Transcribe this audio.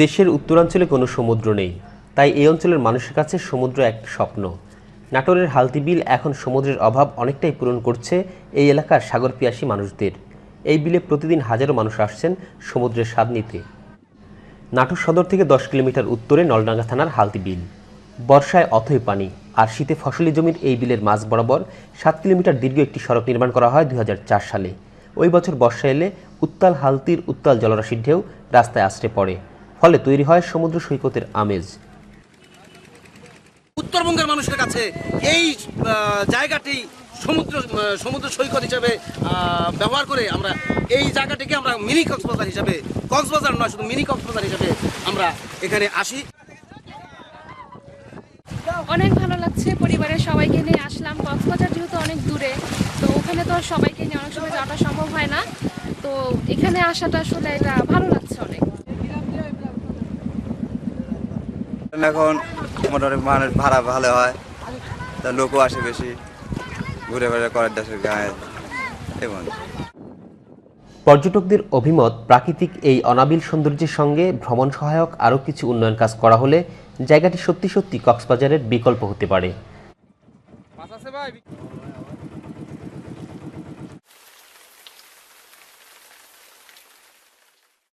দেশের উত্তরাঞ্চলে কোনো সমুদ্র নেই, তাই এই অঞ্চলের মানুষের কাছে সমুদ্র এক স্বপ্ন। নাটোরের হালতি বিল এখন সমুদ্রের অভাব অনেকটাই পূরণ করছে এই এলাকার সাগর পিয়াসী মানুষদের। এই বিলে প্রতিদিন হাজারো মানুষ আসছেন সমুদ্রের স্বাদ নিতে। নাটোর সদর থেকে দশ কিলোমিটার উত্তরে নলডাঙ্গা থানার হালতি বিল বর্ষায় অথই পানি আর শীতে ফসলি জমির এই বিলের মাঝ বরাবর সাত কিলোমিটার দীর্ঘ একটি সড়ক নির্মাণ করা হয় দু হাজার চার সালে। ওই বছর বর্ষা এলে উত্তাল হালতির উত্তাল জলরাশির ঢেউ রাস্তায় আশ্রে পড়ে। ফলে তৈরি হয় সমুদ্র সৈকতের আমেজ। উত্তরবঙ্গের মানুষের কাছে এই জায়গাটি সমুদ্র সমুদ্র সৈকত হিসাবে ব্যবহার করে আমরা এই জায়গাটিকে আমরা মিনি কক্সবাজার হিসাবে, কক্সবাজার নয়, শুধু মিনি কক্সবাজার হিসাবে আমরা এখানে আসি। অনেক ভালো লাগছে পরিবারের সবাইকে নিয়ে আসলাম। কক্সবাজার যেহেতু অনেক দূরে তো ওখানে তো আর সবাইকে নিয়ে অনেক সময় যাওয়াটা সম্ভব হয় না। তো এখানে আসাটা আসলে এটা ভালো লাগছে অনেক। এখন মোটামুটি মানুষ ভাড়া ভালো হয় তা লোকও আসে বেশি। ঘুরে ঘুরে করার দেশের গায়ে এবং পর্যটকদের অভিমত প্রাকৃতিক এই অনাবিল সৌন্দর্যের সঙ্গে ভ্রমণ সহায়ক আরও কিছু উন্নয়ন কাজ করা হলে জায়গাটি সত্যি সত্যি কক্সবাজারের বিকল্প হতে পারে।